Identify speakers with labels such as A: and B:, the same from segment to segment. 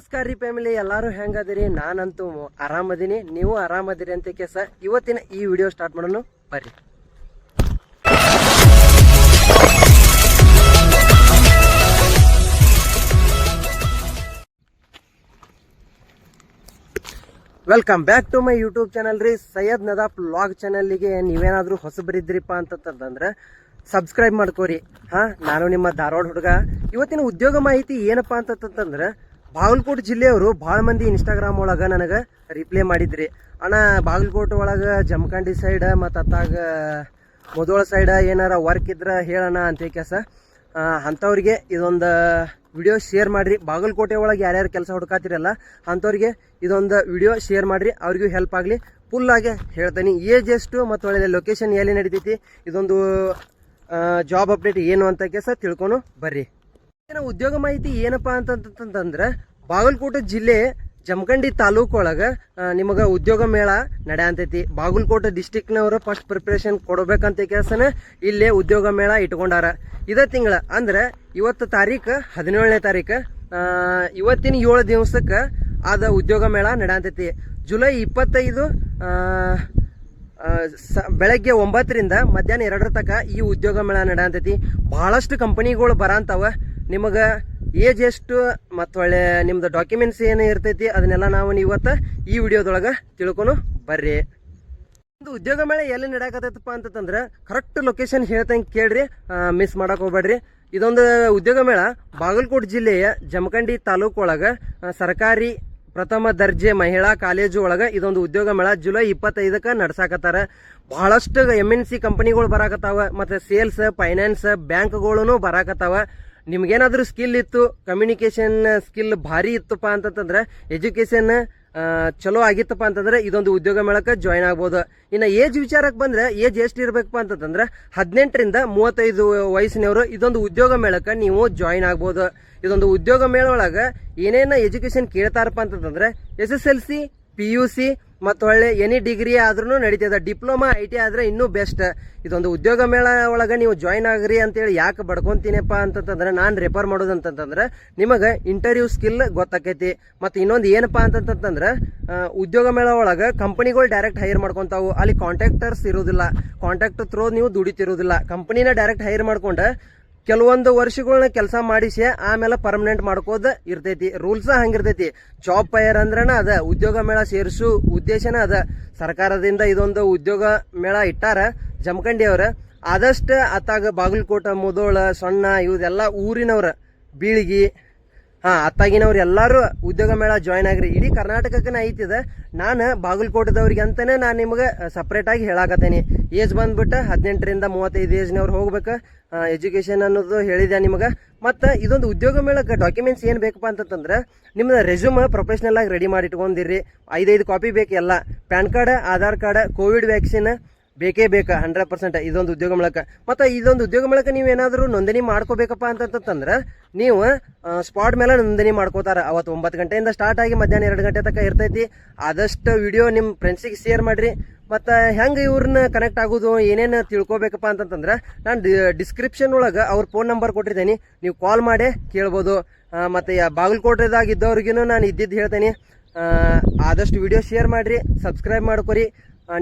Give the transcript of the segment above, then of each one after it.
A: ನಮಸ್ಕಾರ ರೀ ಫ್ಯಾಮಿಲಿ, ಎಲ್ಲರೂ ಹೆಂಗದಿರಿ? ನಾನಂತೂ ಆರಾಮದಿನಿ. ನೀವು ಆರಾಮದಿರಿ ಅಂತ ಕೇಸ ಇವತ್ತಿನ ಈ ವಿಡಿಯೋ ಸ್ಟಾರ್ಟ್ ಮಾಡೋಣ. ಬರ್ರಿ. Welcome back to my YouTube channel ರೀ. ಸೈಯದ್ ನದಾಫ್ ಲಾಗ್ ಚಾನಲ್ಗೆ ನೀವೇನಾದರೂ ಹೊಸಬರಿದ್ರಿಪ್ಪ ಅಂತಂತಂದ್ರೆ ಸಬ್ಸ್ಕ್ರೈಬ್ ಮಾಡ್ಕೋರಿ. ಹಾ, ನಾನು ನಿಮ್ಮ ಧಾರವಾಡ ಹುಡುಗ. ಇವತ್ತಿನ ಉದ್ಯೋಗ ಮಾಹಿತಿ ಏನಪ್ಪಾ ಅಂತಂತಂದ್ರೆ ಬಾಗಲಕೋಟೆ ಜಿಲ್ಲೆಯವರು ಭಾಳ ಮಂದಿ ಇನ್ಸ್ಟಾಗ್ರಾಮ್ ಒಳಗೆ ನನಗೆ ರಿಪ್ಲೈ ಮಾಡಿದ್ರಿ. ಅಣ್ಣ, ಬಾಗಲಕೋಟೆ ಒಳಗೆ ಜಮಖಂಡಿ ಸೈಡ್ ಮತ್ತು ಅತ್ತಾಗ ಮುದೋಳ ಸೈಡ್ ಏನಾರ ವರ್ಕ್ ಇದ್ರೆ ಹೇಳೋಣ ಅಂತ ಕೇಸ. ಅಂಥವ್ರಿಗೆ ಇದೊಂದು ವಿಡಿಯೋ ಶೇರ್ ಮಾಡಿರಿ. ಬಾಗಲಕೋಟೆ ಒಳಗೆ ಯಾರ್ಯಾರು ಕೆಲಸ ಹುಡ್ಕಾತಿರಲ್ಲ ಅಂಥವ್ರಿಗೆ ಇದೊಂದು ವಿಡಿಯೋ ಶೇರ್ ಮಾಡಿರಿ. ಅವ್ರಿಗೂ ಹೆಲ್ಪ್ ಆಗಲಿ. ಫುಲ್ಲಾಗೆ ಹೇಳ್ತೀನಿ. ಏಜ್ ಎಷ್ಟು ಮತ್ತು ಒಳ್ಳೆ ಲೊಕೇಶನ್ ಎಲ್ಲಿ ನಡೀತೈತಿ, ಇದೊಂದು ಜಾಬ್ ಅಪ್ಡೇಟ್ ಏನು ಅಂತ ಕೇಸ ತಿಳ್ಕೊಂಡು ಬರ್ರಿ. ಉದ್ಯೋಗ ಮಾಹಿತಿ ಏನಪ್ಪಾ ಅಂತಂತಂದ್ರೆ, ಬಾಗಲಕೋಟೆ ಜಿಲ್ಲೆ ಜಮಖಂಡಿ ತಾಲೂಕು ಒಳಗೆ ನಿಮಗೆ ಉದ್ಯೋಗ ಮೇಳ ನಡೆಯಂತೈತಿ. ಬಾಗಲಕೋಟೆ ಡಿಸ್ಟಿಕ್ನವರು ಫಸ್ಟ್ ಪ್ರಿಪ್ರೇಷನ್ ಕೊಡಬೇಕಂತ ಕೆಲಸನ ಇಲ್ಲೇ ಉದ್ಯೋಗ ಮೇಳ ಇಟ್ಕೊಂಡಾರ. ಇದೇ ತಿಂಗಳ, ಅಂದ್ರೆ ಇವತ್ತು ತಾರೀಕು ಹದಿನೇಳನೇ ತಾರೀಕು ಇವತ್ತಿನ ಏಳು ದಿವಸಕ್ಕೆ ಆದ ಉದ್ಯೋಗ ಮೇಳ ನಡೆಯಂತೈತಿ. ಜುಲೈ ಇಪ್ಪತ್ತೈದು ಸ, ಬೆಳಗ್ಗೆ ಒಂಬತ್ತರಿಂದ ಮಧ್ಯಾಹ್ನ ಎರಡರ ತನಕ ಈ ಉದ್ಯೋಗ ಮೇಳ ನಡೆಯಂತೈತಿ. ಬಹಳಷ್ಟು ಕಂಪನಿಗಳು ಬರಂತಾವ. ನಿಮಗೆ ಏಜ್ ಎಷ್ಟು ಮತ್ತು ಒಳ್ಳೆ ನಿಮ್ದು ಡಾಕ್ಯುಮೆಂಟ್ಸ್ ಏನು ಇರ್ತೈತಿ ಅದನ್ನೆಲ್ಲ ನಾವು ಇವತ್ತು ಈ ವಿಡಿಯೋದೊಳಗೆ ತಿಳ್ಕೊಂಡು ಬರ್ರಿ. ಒಂದು ಉದ್ಯೋಗ ಮೇಳ ಎಲ್ಲಿ ನಡೆಯಕತ್ತೈತಪ್ಪ ಅಂತಂದ್ರೆ ಕರೆಕ್ಟ್ ಲೊಕೇಶನ್ ಹೇಳ್ತಂಗೆ ಕೇಳ್ರಿ ಮಿಸ್ ಮಾಡಕ್ಕೆ ಹೋಗ್ಬೇಡ್ರಿ. ಇದೊಂದು ಉದ್ಯೋಗ ಮೇಳ ಬಾಗಲಕೋಟೆ ಜಿಲ್ಲೆಯ ಜಮಖಂಡಿ ತಾಲೂಕು ಒಳಗೆ ಸರ್ಕಾರಿ ಪ್ರಥಮ ದರ್ಜೆ ಮಹಿಳಾ ಕಾಲೇಜು ಒಳಗೆ ಇದೊಂದು ಉದ್ಯೋಗ ಮೇಳ ಜುಲೈ ಇಪ್ಪತ್ತೈದಕ್ಕೆ ನಡ್ಸಾಕತ್ತಾರ. ಬಹಳಷ್ಟು ಎಂ ಎನ್ ಸಿ ಕಂಪನಿಗಳು ಬರಾಕತ್ತಾವ, ಮತ್ತು ಸೇಲ್ಸ್ ಫೈನಾನ್ಸ್ ಬ್ಯಾಂಕ್ಗಳೂ ಬರಾಕತ್ತಾವ. ನಿಮ್ಗೇನಾದ್ರೂ ಸ್ಕಿಲ್ ಇತ್ತು ಕಮ್ಯುನಿಕೇಷನ್ ಸ್ಕಿಲ್ ಭಾರಿ ಇತ್ತಪ್ಪ ಅಂತಂದ್ರೆ ಎಜುಕೇಶನ್ ಚಲೋ ಆಗಿತ್ತಪ್ಪ ಅಂತಂದ್ರೆ ಇದೊಂದು ಉದ್ಯೋಗ ಮೇಳಕ್ಕೆ ಜಾಯ್ನ್ ಆಗ್ಬೋದು. ಇನ್ನು ಏಜ್ ವಿಚಾರಕ್ಕೆ ಬಂದ್ರೆ ಏಜ್ ಎಷ್ಟು ಇರಬೇಕಪ್ಪ ಅಂತಂದ್ರೆ ಹದಿನೆಂಟರಿಂದ ಮೂವತ್ತೈದು ವಯಸ್ಸಿನವರು ಇದೊಂದು ಉದ್ಯೋಗ ಮೇಳಕ್ಕೆ ನೀವು ಜಾಯ್ನ್ ಆಗ್ಬೋದು. ಇದೊಂದು ಉದ್ಯೋಗ ಮೇಳ ಒಳಗೆ ಏನೇನ ಎಜುಕೇಶನ್ ಕೇಳ್ತಾರಪ್ಪ ಅಂತಂದ್ರೆ S S L C P U C ಮತ್ತು ಒಳ್ಳೆ ಎನಿ ಡಿಗ್ರಿ ಆದ್ರೂ ನಡೀತದೆ ಡಿಪ್ಲೊಮಾ ಐ ಟಿ ಆದ್ರೆ ಇನ್ನೂ ಬೆಸ್ಟ್ ಇದೊಂದು ಉದ್ಯೋಗ ಮೇಳ ಒಳಗೆ ನೀವು ಜಾಯ್ನ್ ಆಗ್ರಿ ಅಂತೇಳಿ ಯಾಕೆ ಬಡ್ಕೊತೀನಪ್ಪ ಅಂತಂತಂದ್ರೆ, ನಾನು ರೆಫರ್ ಮಾಡೋದು ಅಂತಂತಂದ್ರೆ, ನಿಮಗೆ ಇಂಟರ್ವ್ಯೂ ಸ್ಕಿಲ್ ಗೊತ್ತಾಕೈತಿ. ಮತ್ತು ಇನ್ನೊಂದು ಏನಪ್ಪ ಅಂತಂತಂದ್ರೆ ಉದ್ಯೋಗ ಮೇಳ ಒಳಗೆ ಕಂಪನಿಗಳು ಡೈರೆಕ್ಟ್ ಹೈರ್ ಮಾಡ್ಕೊತಾವು. ಅಲ್ಲಿ ಕಾಂಟ್ಯಾಕ್ಟರ್ಸ್ ಇರೋದಿಲ್ಲ. ಕಾಂಟ್ಯಾಕ್ಟ್ ಥ್ರೋ ನೀವು ದುಡಿತಿರೋದಿಲ್ಲ. ಕಂಪನಿನ ಡೈರೆಕ್ಟ್ ಹೈರ್ ಮಾಡ್ಕೊಂಡು ಕೆಲವೊಂದು ವರ್ಷಗಳನ್ನ ಕೆಲಸ ಮಾಡಿಸಿ ಆಮೇಲೆ ಪರ್ಮನೆಂಟ್ ಮಾಡ್ಕೋದ ಇರ್ತೈತಿ. ರೂಲ್ಸ್ ಹಂಗಿರ್ತೈತಿ. ಜಾಬ್ ಫೈರ್ ಅಂದ್ರನ ಅದ, ಉದ್ಯೋಗ ಮೇಳ ಸೇರಿಸು ಉದ್ದೇಶನ ಅದ. ಸರ್ಕಾರದಿಂದ ಇದೊಂದು ಉದ್ಯೋಗ ಮೇಳ ಇಟ್ಟಾರ ಜಮಖಂಡಿ ಅವ್ರ. ಆದಷ್ಟು ಅತ್ತಾಗ ಬಾಗಲಕೋಟ, ಮುದೋಳ, ಸೊಣ್ಣ ಇವದೆಲ್ಲ ಊರಿನವ್ರ ಬೀಳಿಗಿ ಹಾ, ಅತ್ತಾಗಿನವ್ರು ಎಲ್ಲರೂ ಉದ್ಯೋಗ ಮೇಳ ಜಾಯ್ನ್ ಆಗ್ರಿ. ಇಡೀ ಕರ್ನಾಟಕಕ್ಕೆ ಐತಿದ ನಾನು ಬಾಗಲಕೋಟದವ್ರಿಗೆ ಅಂತಾನೆ ನಾನು ನಿಮ್ಗೆ ಸಪ್ರೇಟ್ ಆಗಿ ಹೇಳಾಕತ್ತೇನೆ. ಏಜ್ ಬಂದ್ಬಿಟ್ಟು ಹದಿನೆಂಟರಿಂದ ಮೂವತ್ತೈದು ಏಜ್ನವ್ರು ಹೋಗ್ಬೇಕು. ಎಜುಕೇಶನ್ ಅನ್ನೋದು ಹೇಳಿದೆ ನಿಮಗೆ. ಮತ್ತು ಇದೊಂದು ಉದ್ಯೋಗ ಮೇಳಕ್ಕೆ ಡಾಕ್ಯುಮೆಂಟ್ಸ್ ಏನು ಬೇಕಪ್ಪ ಅಂತಂತಂದ್ರೆ, ನಿಮ್ದು ರೆಸ್ಯೂಮ್ ಪ್ರೊಫೆಷ್ನಲ್ ಆಗಿ ರೆಡಿ ಮಾಡಿ ಇಟ್ಕೊಂಡಿರಿ ಐದೈದು ಕಾಪಿ ಬೇಕು ಎಲ್ಲ. PAN card, Aadhaar card COVID vaccine ಬೇಕೇ ಬೇಕಾ ಹಂಡ್ರೆಡ್ ಪರ್ಸೆಂಟ್ ಇದೊಂದು ಉದ್ಯೋಗ ಮೂಲಕ. ಮತ್ತು ಇದೊಂದು ಉದ್ಯೋಗ ಮೂಲಕ ನೀವು ಏನಾದರೂ ನೋಂದಣಿ ಮಾಡ್ಕೋಬೇಕಪ್ಪ ಅಂತಂತಂದ್ರೆ ನೀವು ಸ್ಪಾಟ್ ಮೇಲೆ ನೋಂದಣಿ ಮಾಡ್ಕೋತಾರ. ಅವತ್ತು ಒಂಬತ್ತು ಗಂಟೆಯಿಂದ ಸ್ಟಾರ್ಟ್ ಆಗಿ ಮಧ್ಯಾಹ್ನ ಎರಡು ಗಂಟೆ ತನಕ ಇರ್ತೈತಿ. ಆದಷ್ಟು ವಿಡಿಯೋ ನಿಮ್ಮ ಫ್ರೆಂಡ್ಸಿಗೆ ಶೇರ್ ಮಾಡಿರಿ. ಮತ್ತು ಹೆಂಗೆ ಇವ್ರನ್ನ ಕನೆಕ್ಟ್ ಆಗೋದು, ಏನೇನು ತಿಳ್ಕೊಬೇಕಪ್ಪ ಅಂತಂತಂದ್ರೆ ನಾನು ಡಿಸ್ಕ್ರಿಪ್ಷನ್ ಒಳಗೆ ಅವ್ರ ಫೋನ್ ನಂಬರ್ ಕೊಟ್ಟಿದ್ದೀನಿ ನೀವು ಕಾಲ್ ಮಾಡಿ ಕೇಳ್ಬೋದು. ಮತ್ತು ಬಾಗಲಕೋಟೆದಾಗ ಇದ್ದವ್ರಿಗೂ ನಾನು ಇದ್ದಿದ್ದು ಹೇಳ್ತೇನೆ. ಆದಷ್ಟು ವಿಡಿಯೋ ಶೇರ್ ಮಾಡಿರಿ ಸಬ್ಸ್ಕ್ರೈಬ್ ಮಾಡ್ಕೊರಿ.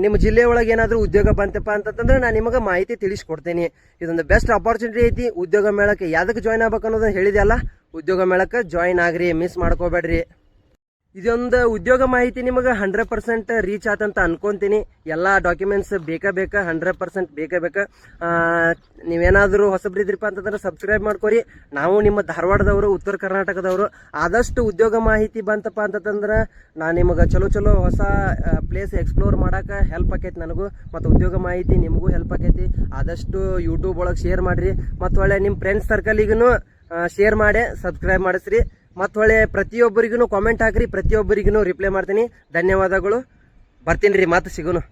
A: ನಿಮ್ಮ ಜಿಲ್ಲೆ ಒಳಗೆ ಏನಾದರೂ ಉದ್ಯೋಗ ಬಂತಪ್ಪ ಅಂತಂದ್ರೆ ನಾನು ನಿಮಗೆ ಮಾಹಿತಿ ತಿಳಿಸ್ಕೊಡ್ತೀನಿ. ಇದೊಂದು ಬೆಸ್ಟ್ ಅಪೋರ್ಚುನಿಟಿ ಐತಿ. ಉದ್ಯೋಗ ಮೇಳಕ್ಕೆ ಯಾವ್ದಕ್ಕೆ ಜಾಯ್ನ್ ಆಗ್ಬೇಕು ಅನ್ನೋದನ್ನ ಹೇಳಿದೆಯಲ್ಲ ಉದ್ಯೋಗ ಮೇಳಕ್ಕೆ ಜಾಯ್ನ್ ಆಗ್ರಿ. ಮಿಸ್ ಮಾಡ್ಕೋಬೇಡ್ರಿ. ಇದೊಂದು ಉದ್ಯೋಗ ಮಾಹಿತಿ ನಿಮಗೆ ಹಂಡ್ರೆಡ್ ಪರ್ಸೆಂಟ್ ರೀಚ್ ಆತಂತ ಅನ್ಕೊಂತೀನಿ. ಎಲ್ಲ ಡಾಕ್ಯುಮೆಂಟ್ಸ್ ಬೇಕಾ ಬೇಕಾ, ಹಂಡ್ರೆಡ್ ಪರ್ಸೆಂಟ್ ಬೇಕೇ ಬೇಕಾ. ನೀವೇನಾದರೂ ಹೊಸಬ್ರಿದ್ರಿಪ್ಪ ಅಂತಂದ್ರೆ ಸಬ್ಸ್ಕ್ರೈಬ್ ಮಾಡ್ಕೊರಿ. ನಾವು ನಿಮ್ಮ ಧಾರವಾಡದವರು, ಉತ್ತರ ಕರ್ನಾಟಕದವರು, ಆದಷ್ಟು ಉದ್ಯೋಗ ಮಾಹಿತಿ ಬಂತಪ್ಪ ಅಂತಂದ್ರೆ ನಾನು ನಿಮಗೆ ಚಲೋ ಚಲೋ ಹೊಸ ಪ್ಲೇಸ್ ಎಕ್ಸ್ಪ್ಲೋರ್ ಮಾಡಕ್ಕೆ ಹೆಲ್ಪ್ ಆಕೈತಿ ನನಗೂ, ಮತ್ತು ಉದ್ಯೋಗ ಮಾಹಿತಿ ನಿಮಗೂ ಹೆಲ್ಪ್ ಆಕೈತಿ. ಆದಷ್ಟು ಯೂಟ್ಯೂಬ್ ಒಳಗೆ ಶೇರ್ ಮಾಡಿರಿ. ಮತ್ತು ಒಳ್ಳೆ ನಿಮ್ಮ ಫ್ರೆಂಡ್ಸ್ ಸರ್ಕಲಿಗೂ ಶೇರ್ ಮಾಡಿ ಸಬ್ಸ್ಕ್ರೈಬ್ ಮಾಡಿಸ್ರಿ. ಮತ್ತು ಒಳ್ಳೆ ಪ್ರತಿಯೊಬ್ಬರಿಗೂ ಕಾಮೆಂಟ್ ಹಾಕ್ರಿ ಪ್ರತಿಯೊಬ್ಬರಿಗೂ ರಿಪ್ಲೈ ಮಾಡ್ತೀನಿ. ಧನ್ಯವಾದಗಳು. ಬರ್ತೀನಿ ರೀ ಮತ್ತೆ ಸಿಗೋನು.